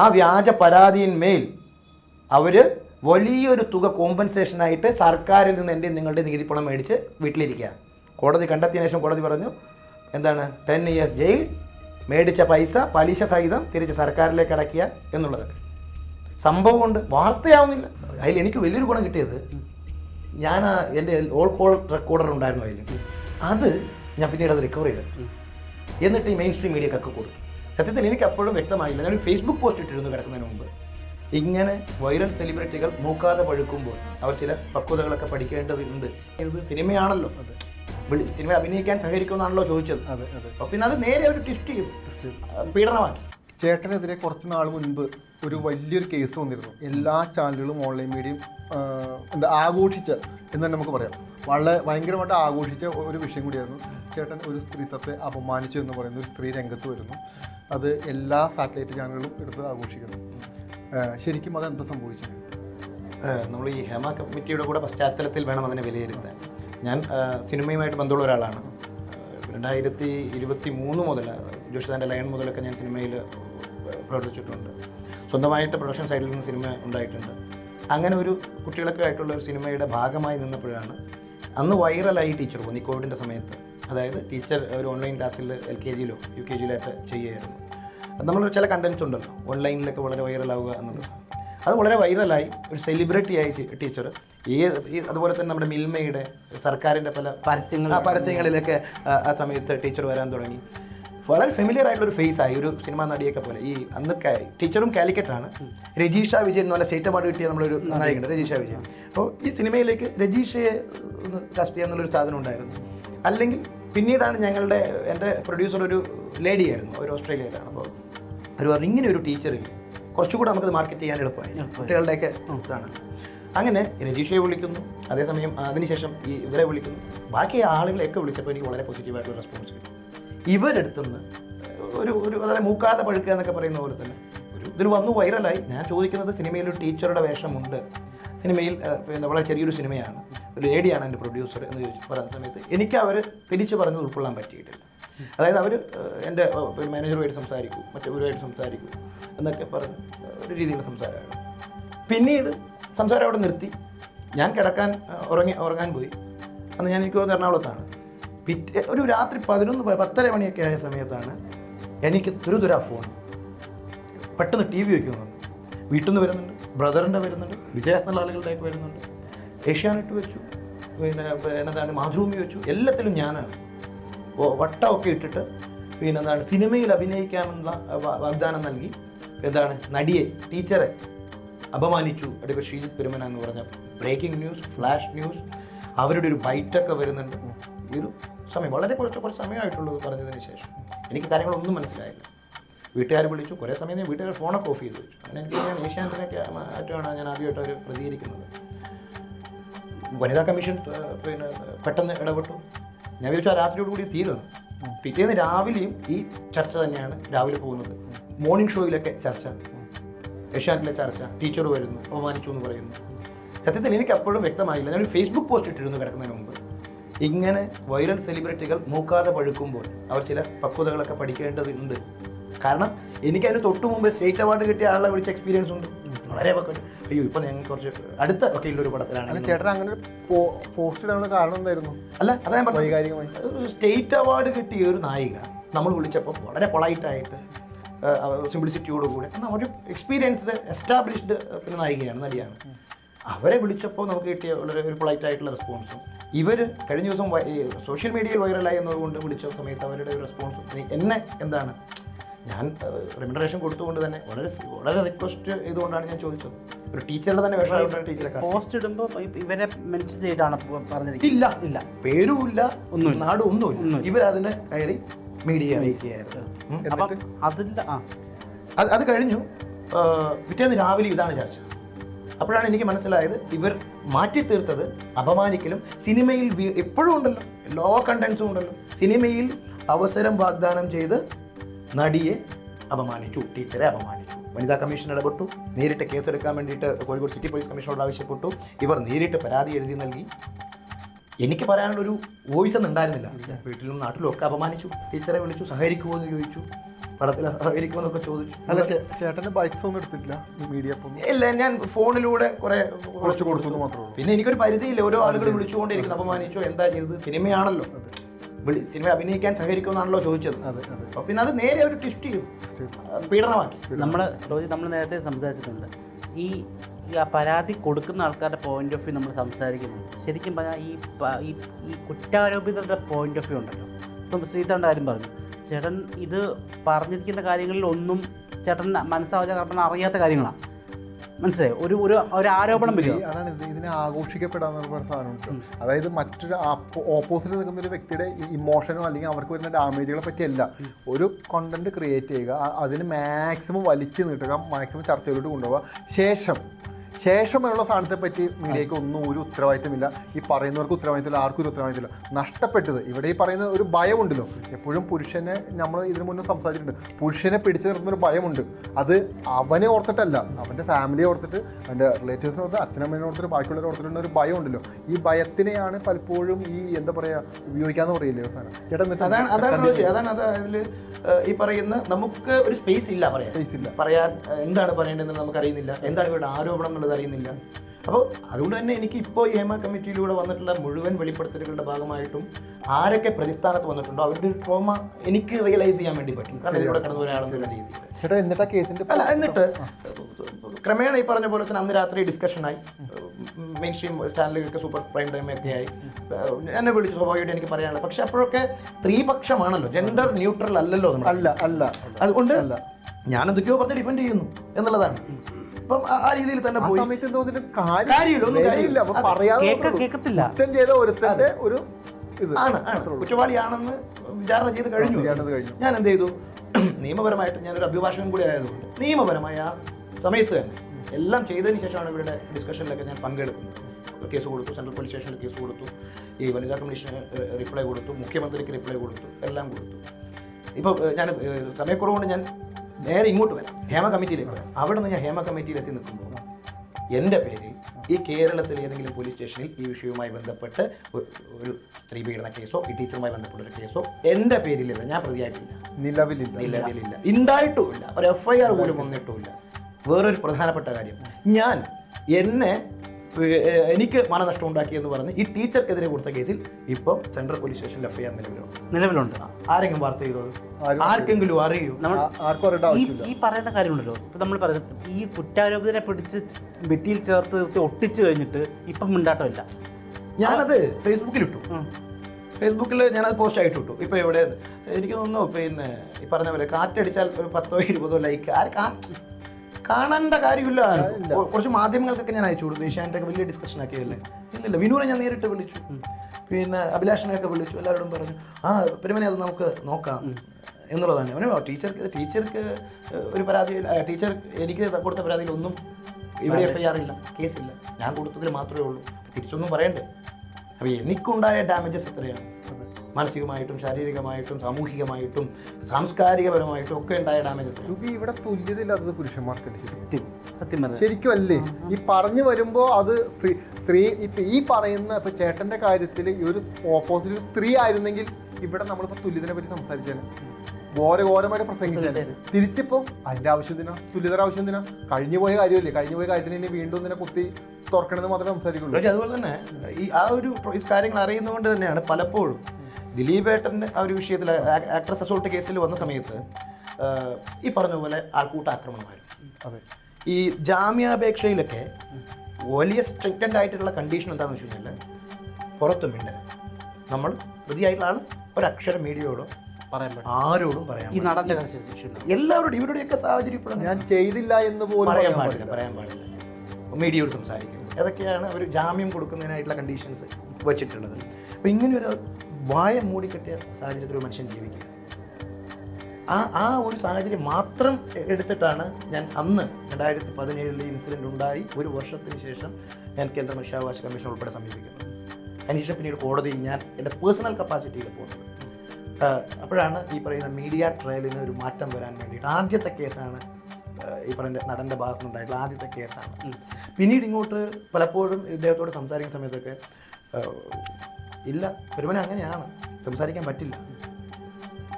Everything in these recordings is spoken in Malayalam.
ആ വ്യാജ പരാതിയിന്മേൽ അവർ വലിയൊരു തുക കോമ്പൻസേഷനായിട്ട് സർക്കാരിൽ നിന്ന് എന്റെ നിങ്ങളുടെ നികുതി പണം മേടിച്ച് വീട്ടിലിരിക്കുക. കോടതി കണ്ടെത്തിയ ശേഷം കോടതി പറഞ്ഞു എന്താണ് ടെൻ ഇയേഴ്സ് ജയിൽ മേടിച്ച പൈസ പലിശ സഹിതം തിരിച്ച് സർക്കാരിലേക്ക് അടയ്ക്കുക എന്നുള്ളത്. സംഭവം കൊണ്ട് വാർത്തയാവുന്നില്ല. അതിൽ എനിക്ക് വലിയൊരു ഗുണം കിട്ടിയത് ഞാൻ എന്റെ ഓൾ കോൾ റെക്കോർഡർ ഉണ്ടായിരുന്നു അതിൽ. അത് ഞാൻ പിന്നീട് അത് റിക്കവർ ചെയ്തു. എന്നിട്ട് ഈ മെയിൻ സ്ട്രീം മീഡിയക്കൊക്കെ കൊടുത്തു. സത്യത്തിൽ എനിക്ക് അപ്പോഴും വ്യക്തമായില്ല. ഞാൻ ഫേസ്ബുക്ക് പോസ്റ്റ് ഇട്ടിരുന്നു കിടക്കുന്നതിന് മുമ്പ്. ഇങ്ങനെ വൈറൽ സെലിബ്രിറ്റികൾ മൂക്കാതെ പഴുക്കുമ്പോൾ അവർ ചില പക്വതകളൊക്കെ പഠിക്കേണ്ടതുണ്ട്. ഇത് സിനിമയാണല്ലോ. വിളി സിനിമ അഭിനയിക്കാൻ സഹകരിക്കുമെന്നാണല്ലോ ചോദിച്ചത്. അതെ അതെ. അപ്പം പിന്നെ അത് നേരെ ഒരു ട്വിസ്റ്റ് ചെയ്തു. പീഡനമാക്കി. ചേട്ടനെതിരെ കുറച്ച് നാൾ മുൻപ് ഒരു വലിയൊരു കേസ് വന്നിരുന്നു. എല്ലാ ചാനലുകളും ഓൺലൈൻ മീഡിയയും എന്താ ആഘോഷിച്ച എന്ന് തന്നെ നമുക്ക് പറയാം. വളരെ ഭയങ്കരമായിട്ട് ആഘോഷിച്ച ഒരു വിഷയം കൂടിയായിരുന്നു. ചേട്ടൻ ഒരു സ്ത്രീത്വത്തെ അപമാനിച്ചു എന്ന് പറയുന്ന ഒരു സ്ത്രീ രംഗത്ത് വരുന്നു. അത് എല്ലാ സാറ്റലൈറ്റ് ചാനലുകളും എടുത്ത് ആഘോഷിക്കുന്നു. ശരിക്കും അത് എന്താ സംഭവിച്ചത്? നമ്മൾ ഈ ഹേമ കമ്മിറ്റിയുടെ കൂടെ പശ്ചാത്തലത്തിൽ വേണം അതിനെ വിലയിരുത്താൻ. ഞാൻ സിനിമയുമായിട്ട് ബന്ധമുള്ള ഒരാളാണ്. രണ്ടായിരത്തി ഇരുപത്തി മൂന്ന് മുതൽ ജോഷിതാന്റെ ലയൺ മുതലൊക്കെ ഞാൻ സിനിമയിൽ പ്രവർത്തിച്ചിട്ടുണ്ട്. സ്വന്തമായിട്ട് പ്രൊഡക്ഷൻ സൈഡിൽ നിന്ന് സിനിമ ഉണ്ടായിട്ടുണ്ട്. അങ്ങനെ ഒരു കുട്ടികളൊക്കെ ആയിട്ടുള്ള ഒരു സിനിമയുടെ ഭാഗമായി നിന്നപ്പോഴാണ് അന്ന് വൈറലായി ടീച്ചർ പോയി ഈ കോവിഡിന്റെ സമയത്ത്. അതായത് ടീച്ചർ ഒരു ഓൺലൈൻ ക്ലാസ്സിൽ എൽ കെ ജിയിലോ യു കെ ജിയിലായിട്ട് ചെയ്യുമായിരുന്നു അത് നമ്മൾ ചില കണ്ടൻസ് ഉണ്ടല്ലോ. ഓൺലൈനിലൊക്കെ വളരെ വൈറലാവുക എന്നുള്ളത്. അത് വളരെ വൈറലായി ഒരു സെലിബ്രിറ്റി ആയി ടീച്ചർ ഈ അതുപോലെ തന്നെ നമ്മുടെ മിൽമയുടെ സർക്കാരിന്റെ പല പരസ്യങ്ങൾ ആ പരസ്യങ്ങളിലൊക്കെ ആ സമയത്ത് ടീച്ചർ വരാൻ തുടങ്ങി. വളരെ ഫെമിലിയർ ആയിട്ടുള്ള ഒരു ഫേസ് ആയി ഒരു സിനിമാ നടിയൊക്കെ പോലെ. ഈ അന്ന് ടീച്ചറും കാലിക്കറ്റാണ്. രജീഷ വിജയൻ എന്ന് പറഞ്ഞ സ്റ്റേറ്റ് അവാർഡ് കിട്ടിയ നമ്മളൊരു നായികയുണ്ട് രജീഷ വിജയൻ അപ്പോൾ ഈ സിനിമയിലേക്ക് രജീഷയെ ഒന്ന് കസ്റ്റ് ചെയ്യാന്നുള്ളൊരു സാധനം ഉണ്ടായിരുന്നു. അല്ലെങ്കിൽ പിന്നീടാണ് ഞങ്ങളുടെ എന്റെ പ്രൊഡ്യൂസർ ഒരു ലേഡി ആയിരുന്നു ഒരു ഓസ്ട്രേലിയയിലാണ്. അപ്പോൾ അവർ പറഞ്ഞു ഇങ്ങനെ ഒരു ടീച്ചറില്ല കുറച്ചുകൂടെ നമുക്കത് മാർക്കറ്റ് ചെയ്യാൻ എളുപ്പമായി കുട്ടികളുടെയൊക്കെ ഇതാണ്. അങ്ങനെ രജീഷയെ വിളിക്കുന്നു. അതേസമയം അതിനുശേഷം ഈ ഇവരെ വിളിക്കുന്നു. ബാക്കി ആളുകളെയൊക്കെ വിളിച്ചപ്പോൾ എനിക്ക് വളരെ പോസിറ്റീവായിട്ടുള്ള റെസ്പോൺസ് കിട്ടി. ഇവരെടുത്തുനിന്ന് ഒരു ഒരു അതായത് മൂക്കാതെ പഴുക്കുക എന്നൊക്കെ പറയുന്ന പോലെ തന്നെ. ഒരു ഇതിൽ വന്നു വൈറലായി. ഞാൻ ചോദിക്കുന്നത് സിനിമയിൽ ഒരു ടീച്ചറുടെ വേഷമുണ്ട്. സിനിമയിൽ പിന്നെ വളരെ ചെറിയൊരു സിനിമയാണ്. ഒരു ലേഡിയാണ് എന്റെ പ്രൊഡ്യൂസർ എന്ന് ചോദിച്ചു പറയുന്ന സമയത്ത്. എനിക്ക് അവർ തിരിച്ചു പറഞ്ഞത് ഉൾക്കൊള്ളാൻ പറ്റിയിട്ടില്ല. അതായത് അവർ എന്റെ മാനേജറുമായിട്ട് സംസാരിക്കൂ മറ്റവരുമായിട്ട് സംസാരിക്കും എന്നൊക്കെ പറഞ്ഞ് ഒരു രീതിയിലുള്ള സംസാരമാണ്. പിന്നീട് സംസാരം അവിടെ നിർത്തി. ഞാൻ കിടക്കാൻ ഉറങ്ങി ഉറങ്ങാൻ പോയി. അന്ന് ഞാൻ എനിക്ക് എറണാകുളത്താണ്. പിറ്റേ ഒരു രാത്രി പതിനൊന്ന് പത്തര മണിയൊക്കെ ആയ സമയത്താണ് എനിക്ക് തുരുതുരാ ഫോൺ പെട്ടെന്ന് ടി വി വയ്ക്കുന്നു വീട്ടിൽ നിന്ന് വരുന്നുണ്ട്. ബ്രദറിന്റെ വരുന്നുണ്ട്. എന്നുള്ള ആളുകളുടെയൊക്കെ വരുന്നുണ്ട്. ഏഷ്യാനെറ്റ് വെച്ചു. പിന്നെ എന്നതാണ് മാതൃഭൂമി വെച്ചു. എല്ലാത്തിലും ഞാനാണ്. ഓ വട്ടമൊക്കെ ഇട്ടിട്ട് പിന്നെ എന്താണ് സിനിമയിൽ അഭിനയിക്കാനുള്ള വാഗ്ദാനം നൽകി. എന്താണ് നടിയെ ടീച്ചറെ അപമാനിച്ചു. അടിപൊളി ശ്രീജിത്ത് പെരുമന എന്ന് പറഞ്ഞ ബ്രേക്കിംഗ് ന്യൂസ് ഫ്ലാഷ് ന്യൂസ് അവരുടെ ഒരു ബൈറ്റൊക്കെ വരുന്നുണ്ട്. ഈ ഒരു സമയം വളരെ കുറച്ച് കുറച്ച് സമയമായിട്ടുള്ളത് പറഞ്ഞതിന് ശേഷം എനിക്ക് കാര്യങ്ങളൊന്നും മനസ്സിലായില്ല. വീട്ടുകാർ വിളിച്ചു. കുറേ സമയം വീട്ടുകാർ ഫോണൊക്കെ ഓഫ് ചെയ്ത് വെച്ചു. അങ്ങനെ എനിക്ക് ഞാൻ ഏഷ്യാനെറ്റിനൊക്കെ ആയിട്ടാണ് ഞാൻ ആദ്യമായിട്ട് അവർ പ്രതികരിക്കുന്നത്. വനിതാ കമ്മീഷൻ പിന്നെ പെട്ടെന്ന് ഇടപെട്ടു. ഞാൻ വിചാരിച്ചു ആ രാത്രിയോടുകൂടി തീരുന്നു. പിറ്റേന്ന് രാവിലെയും ഈ ചർച്ച തന്നെയാണ് രാവിലെ പോകുന്നത്. മോർണിംഗ് ഷോയിലൊക്കെ ചർച്ച. ഏഷ്യാനെറ്റിലെ ചർച്ച. ടീച്ചർ വരുന്നു അപമാനിച്ചു എന്ന് പറയുന്നു. സത്യത്തിൽ എനിക്ക് അപ്പോഴും വ്യക്തമായില്ല. ഞാൻ ഫേസ്ബുക്ക് പോസ്റ്റ് ഇട്ടിരുന്നു കിടക്കുന്നതിന് മുമ്പ്. ഇങ്ങനെ വൈറൽ സെലിബ്രിറ്റികൾ മൂക്കാതെ പഴുക്കുമ്പോൾ അവർ ചില പക്വതകളൊക്കെ പഠിക്കേണ്ടതുണ്ട്. കാരണം എനിക്ക് അതിന് തൊട്ട് മുമ്പ് സ്റ്റേറ്റ് അവാർഡ് കിട്ടിയ ആളെ വിളിച്ച എക്സ്പീരിയൻസ് ഉണ്ട്. വളരെ പക്വത. അയ്യോ ഇപ്പം ഞങ്ങൾ കുറച്ച് അടുത്ത ഒക്കെ ഉള്ള ഒരു പടത്തിലാണ്. ചേട്ടൻ അങ്ങനെ പോസ്റ്റ് ഇടാനുള്ള കാരണം എന്തായിരുന്നു? അല്ല അതാ ഞാൻ പറഞ്ഞു സ്റ്റേറ്റ് അവാർഡ് കിട്ടിയ ഒരു നായിക നമ്മൾ വിളിച്ചപ്പോൾ വളരെ പൊളൈറ്റായിട്ട് സിംപ്ലിസിറ്റിയോടുകൂടി എന്നാൽ ഒരു എക്സ്പീരിയൻസ്ഡ് എസ്റ്റാബ്ലിഷ്ഡ് പിന്നെ നായികയാണ് നടിയാണ്. അവരെ വിളിച്ചപ്പോൾ നമുക്ക് കിട്ടിയ വളരെ ഒരു പൊളൈറ്റ് ആയിട്ടുള്ള റെസ്പോൺസും ഇവർ കഴിഞ്ഞ ദിവസം സോഷ്യൽ മീഡിയയിൽ വൈറലായി എന്നതുകൊണ്ട് വിളിച്ച സമയത്ത് അവരുടെ ഒരു റെസ്പോൺസും എന്നെ എന്താണ്? ഞാൻ റെമിഡറേഷൻ കൊടുത്തുകൊണ്ട് തന്നെ വളരെ വളരെ റിക്വസ്റ്റ് ചെയ്തുകൊണ്ടാണ് ഞാൻ ചോദിച്ചത്. ഒരു ടീച്ചറുടെ തന്നെ ടീച്ചറെ cast പോസ്റ്റ് ഇടുമ്പോൾ ഇവരെ മെൻഷൻ ചെയ്തിട്ടാണ് പറഞ്ഞത് ഇല്ല ഇല്ല ഇല്ല. പേരുമില്ല ഒന്നുമില്ല. നാടും ഒന്നുമില്ല. ഇവരതിനെ കയറി മീഡിയ അറിയിക്കുകയായിരുന്നു. അപ്പം അതില്ല അത് കഴിഞ്ഞു. പിറ്റേന്ന് രാവിലെ ഇതാണ് ചർച്ച. അപ്പോഴാണ് എനിക്ക് മനസ്സിലായത് ഇവർ മാറ്റി തീർത്തത് അപമാനിക്കലും സിനിമയിൽ എപ്പോഴും ഉണ്ടല്ലോ ലോ കണ്ടൻസും ഉണ്ടല്ലോ. സിനിമയിൽ അവസരം വാഗ്ദാനം ചെയ്ത് നടിയെ അപമാനിച്ചു ടീച്ചറെ അപമാനിച്ചു. വനിതാ കമ്മീഷൻ ഇടപെട്ടു നേരിട്ട് കേസെടുക്കാൻ വേണ്ടിയിട്ട് കോഴിക്കോട് സിറ്റി പോലീസ് കമ്മീഷനോട് ആവശ്യപ്പെട്ടു. ഇവർ നേരിട്ട് പരാതി എഴുതി നൽകി. എനിക്ക് പറയാനുള്ളൊരു വോയിസ് ഒന്നും ഉണ്ടായിരുന്നില്ല. വീട്ടിലും നാട്ടിലും ഒക്കെ അപമാനിച്ചു ടീച്ചറെ വിളിച്ചു സഹകരിക്കുമോ എന്ന് ചോദിച്ചു. പടത്തിൽ സഹകരിക്കുമെന്നൊക്കെ ചോദിച്ചു. അല്ല ചേട്ടന്റെ ബൈക്സ് ഒന്നും എടുത്തിട്ടില്ല മീഡിയ അപ്പം ഇല്ല ഞാൻ ഫോണിലൂടെ കുറെ കുറച്ച് കൊടുത്തു എന്ന് മാത്രമേ ഉള്ളൂ. പിന്നെ എനിക്കൊരു പരിധിയില്ല. ഓരോ ആളുകൾ വിളിച്ചുകൊണ്ടിരിക്കുന്നു അപമാനിച്ചോ എന്താ ചെയ്തത്? സിനിമയാണല്ലോ. സിനിമ അഭിനയിക്കാൻ സഹകരിക്കുമെന്നാണല്ലോ ചോദിച്ചത്. അതെ അതെ. അപ്പൊ പിന്നെ അത് നേരെ ഒരു ട്വിസ്റ്റ് ചെയ്യും പീഡനമാക്കി. നമ്മൾ റോജി നമ്മൾ നേരത്തെ സംസാരിച്ചിട്ടുണ്ട്. ഈ ഈ ആ പരാതി കൊടുക്കുന്ന ആൾക്കാരുടെ പോയിന്റ് ഓഫ് വ്യൂ നമ്മൾ സംസാരിക്കുന്നുണ്ട്. ശരിക്കും പറഞ്ഞാൽ ഈ ഈ ഈ കുറ്റാരോപിതരുടെ പോയിന്റ് ഓഫ് വ്യൂ ഉണ്ടല്ലോ. ഇപ്പം ശ്രീധരന്റെ കാര്യം പറഞ്ഞു ചേട്ടൻ ഇത് പറഞ്ഞിരിക്കുന്ന കാര്യങ്ങളിൽ ഒന്നും ചേട്ടൻ മനസ്സാവാച്ച കാരണം അറിയാത്ത കാര്യങ്ങളാണ് മനസ്സിലായി? ഒരു ഒരു ഒരു ആരോപണം വരിക. അതാണ് ഇത് ഇതിനെ ആഘോഷിക്കപ്പെടാന്ന് പറഞ്ഞ സാധനം അതായത് മറ്റൊരു ഓപ്പോസിറ്റ് നിൽക്കുന്ന ഒരു വ്യക്തിയുടെ ഇമോഷനോ അല്ലെങ്കിൽ അവർക്ക് വരുന്ന ഡാമേജുകളെ പറ്റിയല്ല. ഒരു കണ്ടന്റ് ക്രിയേറ്റ് ചെയ്യുക. അതിന് മാക്സിമം വലിച്ചു നീട്ടുക. മാക്സിമം ചർച്ചയിലോട്ട് കൊണ്ടുപോകുക ശേഷം ശേഷമുള്ള സാധനത്തെ പറ്റി മീഡിയയ്ക്ക് ഒന്നും ഒരു ഉത്തരവാദിത്തമില്ല. ഈ പറയുന്നവർക്ക് ഉത്തരവാദിത്തമില്ല ആർക്കും ഒരു ഉത്തരവാദിത്തമില്ല. നഷ്ടപ്പെട്ടത്. ഇവിടെ ഈ പറയുന്ന ഒരു ഭയമുണ്ടല്ലോ. എപ്പോഴും പുരുഷനെ നമ്മൾ ഇതിനു മുന്നേ സംസാരിച്ചിട്ടുണ്ട്. പുരുഷനെ പിടിച്ചു നിർത്തുന്ന ഒരു ഭയമുണ്ട്. അത് അവനെ ഓർത്തിട്ടല്ല. അവന്റെ ഫാമിലിയെ ഓർത്തിട്ട് അവന്റെ റിലേറ്റീവ്സിനെ ഓർത്ത് അച്ഛനമ്മേനെ ഓർത്തിട്ട് ബാക്കിയുള്ളവരെ ഓർത്തിട്ടുള്ള ഒരു ഭയം ഉണ്ടല്ലോ ഈ ഭയത്തിനെയാണ് പലപ്പോഴും ഈ എന്താ പറയുക ഉപയോഗിക്കാന്ന് പറയില്ലേ അവസാനം? ചേട്ടൻ അതാണ് അതാണ് അതാണ് അത് അതിൽ ഈ പറയുന്ന നമുക്ക് ഒരു സ്പേസ് ഇല്ല പറയാൻ. സ്പേസ് ഇല്ല. പറയാൻ എന്താണ് പറയേണ്ടതെന്ന് നമുക്ക് അറിയുന്നില്ല എന്താണ് ഇവരുടെ ആരോപണം എന്നുള്ളത് അറിയുന്നില്ല. അപ്പോൾ അതുകൊണ്ട് തന്നെ എനിക്ക് ഇപ്പോൾ ഈ ഹേമ കമ്മിറ്റിയിലൂടെ വന്നിട്ടുള്ള മുഴുവൻ വെളിപ്പെടുത്തലുകളുടെ ഭാഗമായിട്ടും ആരൊക്കെ പ്രതിസ്ഥാനത്ത് വന്നിട്ടുണ്ടോ അവരുടെ ഒരു ട്രോമ എനിക്ക് റിയലൈസ് ചെയ്യാൻ വേണ്ടി പറ്റും. കാരണം ഇതിലൂടെ കടന്ന ഒരാളെന്നുള്ള രീതിയിൽ. ചേട്ടാ എന്നിട്ട് കേസിന്റെ കേസിന്റെ അല്ല എന്നിട്ട് ക്രമേണ ഈ പറഞ്ഞ പോലെ തന്നെ അന്ന് രാത്രി ഡിസ്കഷനായി മെയിൻ സ്ട്രീം ചാനലുകൾക്ക് സൂപ്പർ പ്രൈം ടൈം ഒക്കെ ആയി. എന്നെ വിളിച്ച് സ്വാഭാവികമായിട്ട് എനിക്ക് പറയാനുള്ളത്. പക്ഷെ അപ്പോഴൊക്കെ സ്ത്രീപക്ഷമാണല്ലോ. ജെൻഡർ ന്യൂട്രൽ അല്ലല്ലോ അല്ല അല്ല. അതുകൊണ്ട് അല്ല. ഞാൻ എന്തൊക്കെയോ പറഞ്ഞ് ഡിപ്പെൻഡ് ചെയ്യുന്നു എന്നുള്ളതാണ്. അപ്പം ആ- രീതിയിൽ തന്നെ ആ പോയി. സമയത്ത് ഇതിന് കാര്യമില്ല. പറയാതെ. കേൾക്കത്തില്ല. കുറ്റം ചെയ്ത ഒരുത്തന്റെ ഒരു ആണ് ആണ്. കുറ്റവാളിയാണെന്ന് വിചാരണ ചെയ്ത് കഴിഞ്ഞു. ഞാൻ എന്ത് ചെയ്തു നിയമപരമായിട്ട് ഞാനൊരു അഭിഭാഷകൻ കൂടി ആയതുകൊണ്ട് നിയമപരമായ ആ സമയത്ത് തന്നെ എല്ലാം ചെയ്തതിന് ശേഷമാണ് ഇവരുടെ ഡിസ്കഷനിലൊക്കെ ഞാൻ പങ്കെടുക്കുന്നത് കേസ് കൊടുത്തു സെൻട്രൽ പോലീസ് സ്റ്റേഷനിൽ കേസ് കൊടുത്തു ഈ വനിതാ കമ്മീഷന് റിപ്ലൈ കൊടുത്തു മുഖ്യമന്ത്രിക്ക് റിപ്ലൈ കൊടുത്തു എല്ലാം കൊടുത്തു. ഇപ്പോൾ ഞാൻ സമയക്കുറവുകൊണ്ട് ഞാൻ നേരെ ഇങ്ങോട്ട് വരാം. ഹേമ കമ്മിറ്റിയിലേക്ക് വരാം. അവിടെ നിന്ന് ഞാൻ ഹേമ കമ്മിറ്റിയിൽ എത്തി നിൽക്കുമ്പോൾ എന്റെ പേരിൽ ഈ കേരളത്തിലെ ഏതെങ്കിലും പോലീസ് സ്റ്റേഷനിൽ ഈ വിഷയവുമായി ബന്ധപ്പെട്ട് ഒരു സ്ത്രീ പീഡന കേസോ ഈ ടീച്ചറുമായി ബന്ധപ്പെട്ട ഒരു കേസോ എന്റെ പേരിലില്ല. ഞാൻ പ്രതിയായിട്ടില്ല. നിലവിലില്ല. നിലവിലില്ല. ഉണ്ടായിട്ടുമില്ല ഒരു എഫ് ഐ ആർ പോലും വന്നിട്ടുമില്ല. വേറൊരു പ്രധാനപ്പെട്ട കാര്യം. ഞാൻ എന്നെ എനിക്ക് മാനനഷ്ടം ഉണ്ടാക്കിയെന്ന് പറഞ്ഞ് ഈ ടീച്ചർക്കെതിരെ കൊടുത്ത കേസിൽ ഇപ്പം സെൻട്രൽ പോലീസ് സ്റ്റേഷനിൽ എഫ് ഐ ആർ നിലവിലുണ്ട്. നിലവിലുണ്ട്. ആരെങ്കിലും വാർത്ത ചെയ്തോ? ആർക്കെങ്കിലും അറിയൂ? ഈ പറയേണ്ട ഈ പറയുന്ന കാര്യമുണ്ടല്ലോ. ഇപ്പം നമ്മൾ പറയുന്നത് ഈ കുറ്റാരോപിതരെ പിടിച്ച് ഭിത്തിയിൽ ചേർത്ത് നിർത്തി ഒട്ടിച്ചു കഴിഞ്ഞിട്ട് ഇപ്പം മിണ്ടാട്ടമില്ല. ഞാനത് ഫേസ്ബുക്കിൽ ഇട്ടു ഫേസ്ബുക്കിൽ ഞാനത് പോസ്റ്റ് ആയിട്ട് ഇട്ടു. ഇപ്പോൾ ഇവിടെ എനിക്ക് തോന്നുന്നു പിന്നെ ഈ പറഞ്ഞ പോലെ കാറ്റടിച്ചാൽ ഒരു പത്തോ ഇരുപതോ ലൈക്ക് ആര് കാ- കാണേണ്ട കാര്യമില്ല. കുറച്ച് മാധ്യമങ്ങൾക്കൊക്കെ ഞാൻ അയച്ചു കൊടുത്തു. ഏഷ്യാന്റെ വലിയ ഡിസ്കഷൻ ആക്കിയതല്ലേ? ഇല്ലില്ല വിനൂരെ ഞാൻ നേരിട്ട് വിളിച്ചു. പിന്നെ അഭിലാഷനെയൊക്കെ വിളിച്ചു. എല്ലാവരോടും പറഞ്ഞു ആ പെരുമനെ അത് നമുക്ക് നോക്കാം. എന്നുള്ളതാണ്. അവന് ടീച്ചർക്ക് ടീച്ചർക്ക് ഒരു പരാതി ടീച്ചർ എനിക്ക് കൊടുത്ത പരാതിയിൽ ഒന്നും ഇവിടെ എഫ് ഐ ആർ ഇല്ല. കേസില്ല. ഞാൻ കൊടുത്തതിൽ മാത്രമേ ഉള്ളൂ. തിരിച്ചൊന്നും പറയണ്ടേ? അപ്പോൾ എനിക്കുണ്ടായ ഡാമേജസ് എത്രയാണ്? മാനസികമായിട്ടും ശാരീരികമായിട്ടും സാമൂഹികമായിട്ടും സാംസ്കാരികപരമായിട്ടും ഒക്കെ ഉണ്ടായ ഡാമേജ് ടുബി ഇവിടെ തുല്യതയില്ലാത്തത് പുരുഷന്മാർക്ക് സത്യം സത്യം ശരിക്കും അല്ലേ? ഈ പറഞ്ഞു വരുമ്പോൾ അത് സ്ത്രീ സ്ത്രീ ഇപ്പൊ ഈ പറയുന്ന ഇപ്പൊ ചേട്ടന്റെ കാര്യത്തിൽ ഈ ഒരു ഓപ്പോസിറ്റ് സ്ത്രീ ആയിരുന്നെങ്കിൽ ഇവിടെ നമ്മളിപ്പോ തുല്യതിനെ പറ്റി സംസാരിച്ചേനെ ഘോരഘോരമായിട്ട് പ്രസംഗിച്ചാൽ തിരിച്ചിപ്പോ അതിന്റെ ആവശ്യം എന്തിനാ? തുല്യതയുടെ ആവശ്യം എന്തിനാ? കഴിഞ്ഞു പോയ കാര്യമല്ലേ? കഴിഞ്ഞു പോയ കാര്യത്തിന് ഇനി വീണ്ടും ഇതിനെ കുത്തി തുറക്കണമെന്ന് മാത്രമേ സംസാരിക്കുള്ളൂ. അതുപോലെ തന്നെ ഈ ആ ഒരു കാര്യങ്ങൾ അറിയുന്നത് കാര്യങ്ങൾ അറിയുന്നതുകൊണ്ട് തന്നെയാണ് പലപ്പോഴും ദിലീപേട്ടന്റെ ആ ഒരു വിഷയത്തിൽ ആക്ട്രസ് അസോൾട്ട് കേസിൽ വന്ന സമയത്ത് ഈ പറഞ്ഞ പോലെ ആൾക്കൂട്ട ആക്രമണമായിരുന്നു. അതെ. ഈ ജാമ്യാപേക്ഷയിലൊക്കെ വലിയ സ്ട്രിക്റ്റന്റ് ആയിട്ടുള്ള കണ്ടീഷൻ എന്താണെന്ന് വെച്ച് കഴിഞ്ഞാൽ പുറത്തും മിണ്ടരുത്. നമ്മൾ പ്രതിയായിട്ടുള്ള ആൾ ഒരക്ഷരം മീഡിയയോടോ പറയാൻ പറ്റും ആരോടും പറയാൻ ഈ നടന്റെ എല്ലാവരോടും ഇവരുടെയൊക്കെ സാഹചര്യം ഇപ്പോഴും ഞാൻ ചെയ്തില്ല എന്ന് പോലും പറയാൻ പാടില്ല പറയാൻ പാടില്ല. മീഡിയയോട് സംസാരിക്കുന്നത് അതൊക്കെയാണ് അവർ ജാമ്യം കൊടുക്കുന്നതിനായിട്ടുള്ള കണ്ടീഷൻസ് വെച്ചിട്ടുള്ളത്. അപ്പോൾ ഇങ്ങനെയൊരു വായ മൂടിക്കെട്ടിയ സാഹചര്യത്തിൽ ഒരു മനുഷ്യൻ ജീവിക്കുക ആ ആ ഒരു സാഹചര്യം മാത്രം എടുത്തിട്ടാണ് ഞാൻ അന്ന് രണ്ടായിരത്തി പതിനേഴിൽ ഇൻസിഡന്റ് ഉണ്ടായി. ഒരു വർഷത്തിന് ശേഷം ഞാൻ കേന്ദ്ര മനുഷ്യാവകാശ കമ്മീഷൻ ഉൾപ്പെടെ സമീപിക്കുന്നത് അതിനുശേഷം പിന്നീട് കോടതിയിൽ ഞാൻ എന്റെ പേഴ്സണൽ കപ്പാസിറ്റിയിൽ പോകുന്നത് അപ്പോഴാണ് ഈ പറയുന്ന മീഡിയ ട്രയലിന് ഒരു മാറ്റം വരാൻ വേണ്ടിയിട്ട് ആദ്യത്തെ കേസാണ് ഈ പറയുന്ന നടന്റെ ഭാഗത്തുനിന്നുണ്ടായിട്ടുള്ള ആദ്യത്തെ കേസാണ്. പിന്നീട് ഇങ്ങോട്ട് പലപ്പോഴും ഇദ്ദേഹത്തോട് സംസാരിക്കുന്ന സമയത്തൊക്കെ ഇല്ല പെരുമന അങ്ങനെയാണ്. സംസാരിക്കാൻ പറ്റില്ല.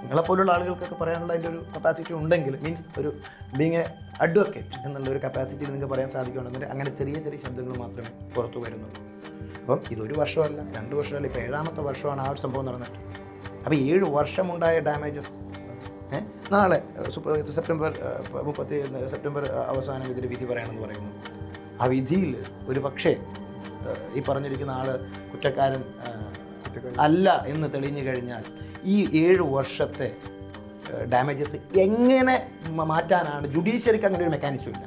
നിങ്ങളെപ്പോലുള്ള ആളുകൾക്കൊക്കെ പറയാനുള്ള അതിന്റെ ഒരു കപ്പാസിറ്റി ഉണ്ടെങ്കിൽ മീൻസ് ഒരു ബീങ് എ അഡ്വക്കേറ്റ് എന്നുള്ള ഒരു കപ്പാസിറ്റി നിങ്ങൾക്ക് പറയാൻ സാധിക്കുകയാണെന്നുണ്ടെങ്കിൽ അങ്ങനെ ചെറിയ ചെറിയ ശബ്ദങ്ങൾ മാത്രമേ പുറത്തു വരുന്നുള്ളൂ അപ്പം ഇതൊരു വർഷമല്ല രണ്ട് വർഷമല്ല ഇപ്പോൾ ഏഴാമത്തെ വർഷമാണ് ആ ഒരു സംഭവം നടന്നിട്ട് അപ്പോൾ ഏഴ് വർഷമുണ്ടായ ഡാമേജസ് നാളെ സെപ്റ്റംബർ മുപ്പത്തി സെപ്റ്റംബർ അവസാനം ഇതിൽ വിധി പറയണമെന്ന് പറയുന്നു. ആ വിധിയിൽ ഒരു പക്ഷേ ഈ പറഞ്ഞിരിക്കുന്ന ആൾ കുറ്റക്കാരൻ അല്ല എന്ന് തെളിഞ്ഞു കഴിഞ്ഞാൽ ഈ ഏഴ് വർഷത്തെ ഡാമേജസ് എങ്ങനെ മാറ്റാനാണ് ജുഡീഷ്യറിക്ക് അങ്ങനെ ഒരു മെക്കാനിസം ഇല്ല.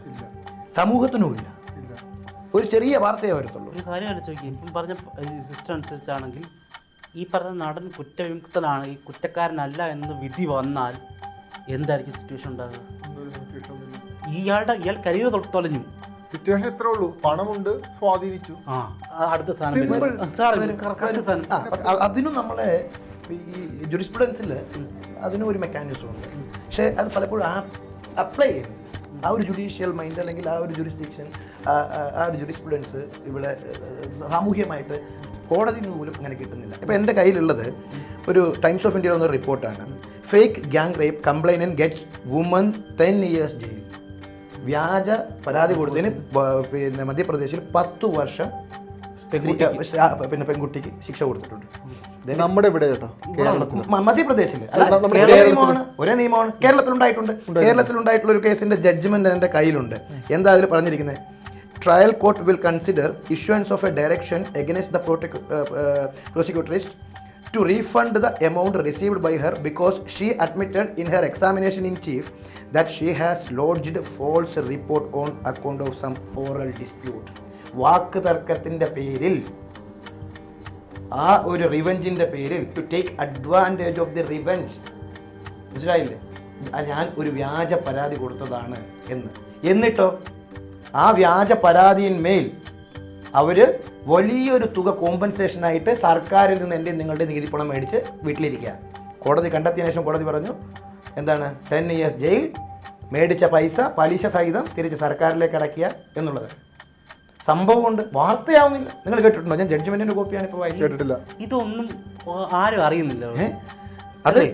സമൂഹത്തിനും ഇല്ല. ഒരു ചെറിയ വാർത്തയെ വരത്തുള്ളൂ. ഒരു കാര്യം ആലോചിക്കുക ഇപ്പം പറഞ്ഞ സിസ്റ്റം അനുസരിച്ചാണെങ്കിൽ ഈ പറഞ്ഞ നടൻ കുറ്റവിമുക്തനാണ് ഈ കുറ്റക്കാരനല്ല എന്ന് വിധി വന്നാൽ എന്തായിരിക്കും സിറ്റുവേഷൻ ഉണ്ടാകുക ഇയാളുടെ ഇയാൾ കരിയർ തൊട്ട് തൊലഞ്ഞു. സിറ്റുവേഷൻ ഇത്രേ ഉള്ളൂ. പണമുണ്ട് സ്വാധീനിച്ചു. അടുത്ത സാധനം അതിനും നമ്മളെ ഈ ജുറിസ്പ്രുഡൻസിൽ അതിനും ഒരു മെക്കാനിസം ഉണ്ട്. പക്ഷേ അത് പലപ്പോഴും ആ അപ്ലൈ ചെയ്യുന്നു. ആ ഒരു ജുഡീഷ്യൽ മൈൻഡ് അല്ലെങ്കിൽ ആ ഒരു ജുറിസ്ഡിക്ഷൻ ആ ഒരു ജുറിസ്പ്രുഡൻസ് ഇവിടെ സാമൂഹ്യമായിട്ട് കോടതിയിൽ നിന്ന് പോലും അങ്ങനെ കിട്ടുന്നില്ല. ഇപ്പോൾ എന്റെ കയ്യിലുള്ളത് ഒരു ടൈംസ് ഓഫ് ഇന്ത്യയിലെ ഒരു റിപ്പോർട്ടാണ് fake gang rape complainant gets woman ten years jail വ്യാജ പരാതി കൊടുത്തതിന് പിന്നെ മധ്യപ്രദേശിൽ പത്ത് വർഷം പിന്നെ പെൺകുട്ടിക്ക് ശിക്ഷ കൊടുത്തിട്ടുണ്ട്. നമ്മുടെ ഇവിടെ കേട്ടോ മധ്യപ്രദേശിൽ ഒരേ നിയമമാണ്. കേരളത്തിലുണ്ടായിട്ടുണ്ട്. കേരളത്തിലുണ്ടായിട്ടുള്ള ഒരു കേസിന്റെ ജഡ്ജ്മെന്റ് എന്റെ കയ്യിലുണ്ട്. എന്താ അതിൽ പറഞ്ഞിരിക്കുന്നത്? Trial court will consider issuance of a direction against the prosecutrix to refund the amount received by her because she admitted in her examination in chief that she has lodged false report on account of some oral dispute വാക്ക് തർക്കത്തിന്റെ പേരിൽ ആ ഒരു റിവെഞ്ചിന്റെ പേരിൽ to take advantage of the revenge മനസ്സിലായില്ലേ ഞാൻ ഒരു വ്യാജ പരാതി കൊടുത്തതാണ് എന്ന് എന്നിട്ടോ ആ വ്യാജ പരാതിയിന്മേൽ അവർ വലിയൊരു തുക കോമ്പൻസേഷനായിട്ട് സർക്കാരിൽ നിന്ന് എന്റെ നിങ്ങളുടെ നികുതി പണം മേടിച്ച് വീട്ടിലിരിക്കുക. കോടതി കണ്ടെത്തിയതിനു ശേഷം കോടതി പറഞ്ഞു എന്താണ് ടെൻ ഇയേഴ്സ് ജയിൽ മേടിച്ച പൈസ പലിശ സഹിതം തിരിച്ച് സർക്കാരിലേക്ക് അടയ്ക്കുക എന്നുള്ളത്. സംഭവമുണ്ട് വാർത്തയാവുന്നില്ല. നിങ്ങൾ കേട്ടിട്ടുണ്ടോ? ഞാൻ ജഡ്ജ്മെന്റിന്റെ കോപ്പിയാണ് ഇപ്പോൾ കേട്ടിട്ടില്ല. ഇതൊന്നും ആരും അറിയുന്നില്ല. അതെ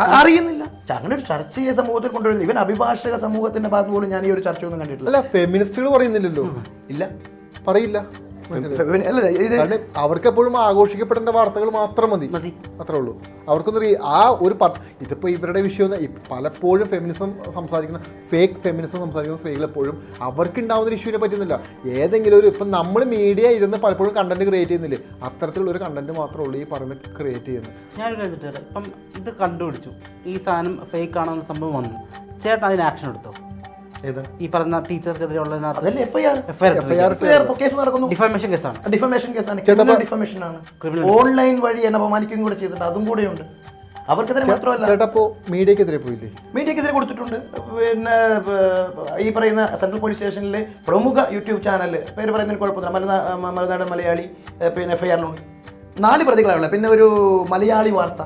അറിയുന്നില്ല. അങ്ങനെ ഒരു ചർച്ച ചെയ്യ സമൂഹത്തിൽ കൊണ്ടുവരുന്നത് ഇവൻ അഭിഭാഷക സമൂഹത്തിന്റെ ഭാഗത്ത് പോലും ഞാൻ ഈ ഒരു ചർച്ച ഒന്നും കണ്ടിട്ടില്ല. അല്ല ഫെമിനിസ്റ്റുകൾ പറയുന്നില്ലല്ലോ. ഇല്ല. പറയില്ല. അവർക്ക് എപ്പോഴും ആഘോഷിക്കപ്പെടേണ്ട വാർത്തകൾ മാത്രം മതി. മതി. അത്രേ ഉള്ളൂ. അവർക്കൊന്നും അറിയ- ആ ഒരു പ ഇതിപ്പോൾ ഇവരുടെ വിഷയം പലപ്പോഴും ഫെമിനിസം സംസാരിക്കുന്ന ഫേക്ക് ഫെമിനിസം സംസാരിക്കുന്ന സ്ത്രീകൾ എപ്പോഴും അവർക്ക് ഉണ്ടാവുന്ന ഒരു ഇഷ്യൂവിനെ പറ്റുന്നില്ല ഏതെങ്കിലും ഒരു ഇപ്പം നമ്മൾ മീഡിയ ഇരുന്ന് പലപ്പോഴും കണ്ടന്റ് ക്രിയേറ്റ് ചെയ്യുന്നില്ലേ? അത്തരത്തിലുള്ള ഒരു കണ്ടന്റ് മാത്രമേ ഉള്ളൂ ഈ പറയുന്നത് ക്രിയേറ്റ് ചെയ്യുന്നത്. ഞാൻ ഇപ്പം ഇത് കണ്ടുപിടിച്ചു. ഈ സാധനം ഫേക്ക് ആണെന്ന സംഭവം വന്നു. ചേട്ടൻ അതിന് ആക്ഷൻ എടുത്തോ? ഈ പറഞ്ഞ ടീച്ചർക്കെതിരെയുള്ള ഡിഫമേഷൻ കേസാണ്. ഡിഫമേഷൻ കേസാണ്. ഡിഫമേഷൻ ആണ്. ഓൺലൈൻ വഴി എന്നെ അപമാനിക്കുകയും കൂടെ ചെയ്തിട്ടുണ്ട്. അതും കൂടെ ഉണ്ട്. അവർക്കെതിരെ മാത്രമല്ല. ചേട്ടപ്പോ മീഡിയക്കെതിരെ പോയില്ലേ? മീഡിയക്കെതിരെ കൊടുത്തിട്ടുണ്ട്. പിന്നെ ഈ പറയുന്ന സെൻട്രൽ പോലീസ് സ്റ്റേഷനിലെ പ്രമുഖ യൂട്യൂബ് ചാനൽ പേര് പറയുന്നതിന് കുഴപ്പമില്ല മലനാടൻ മലയാളി പിന്നെ എഫ് ഐ ആറിലുണ്ട് നാല് പ്രതികളാണുള്ളത്. പിന്നെ ഒരു മലയാളി വാർത്ത.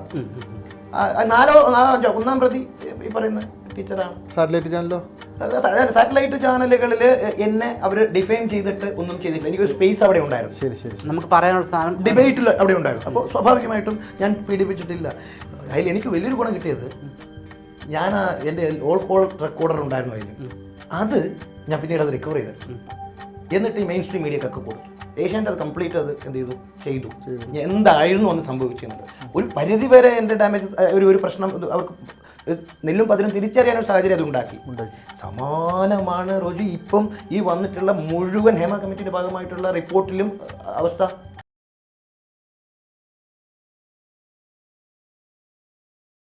നാലോ നാലോ അഞ്ചോ ഒന്നാം പ്രതി ഈ പറയുന്ന ടീച്ചറാണ് സാറ്റലൈറ്റ് ചാനലോ സാറ്റലൈറ്റ് ചാനലുകളിൽ എന്നെ അവർ ഡിഫൈൻ ചെയ്തിട്ട് ഒന്നും ചെയ്തിട്ടില്ല. എനിക്കൊരു സ്പേസ് അവിടെ ഉണ്ടായിരുന്നു. ശരി ശരി നമുക്ക് പറയാനുള്ള സാധനം ഡിബേറ്റിൽ അവിടെ ഉണ്ടായിരുന്നു. അപ്പോൾ സ്വാഭാവികമായിട്ടും ഞാൻ പീഡിപ്പിച്ചിട്ടില്ല. അതിൽ എനിക്ക് വലിയൊരു ഗുണം കിട്ടിയത് ഞാൻ എന്റെ ഓൾ കോൾ റെക്കോർഡർ ഉണ്ടായിരുന്നു അതിൽ. അത് ഞാൻ പിന്നീട് അത് റിക്കവർ ചെയ്തു. എന്നിട്ട് ഈ മെയിൻ സ്ട്രീം മീഡിയക്കൊക്കെ കൊടുത്തു ഏഷ്യാന്റെ അത് കംപ്ലീറ്റ് അത് എന്ത് ചെയ്തു? ചെയ്തു. എന്തായിരുന്നു അന്ന് സംഭവിച്ചിരുന്നത് ഒരു പരിധി വരെ എന്റെ ഡാമേജ് ഒരു ഒരു പ്രശ്നം അവർക്ക് നെല്ലും പതിനും തിരിച്ചറിയാൻ ഒരു സാഹചര്യം അതുണ്ടാക്കി. സമാനമാണ് റോജു. ഇപ്പം ഈ വന്നിട്ടുള്ള മുഴുവൻ ഹേമ കമ്മിറ്റിയുടെ ഭാഗമായിട്ടുള്ള റിപ്പോർട്ടിലും അവസ്ഥ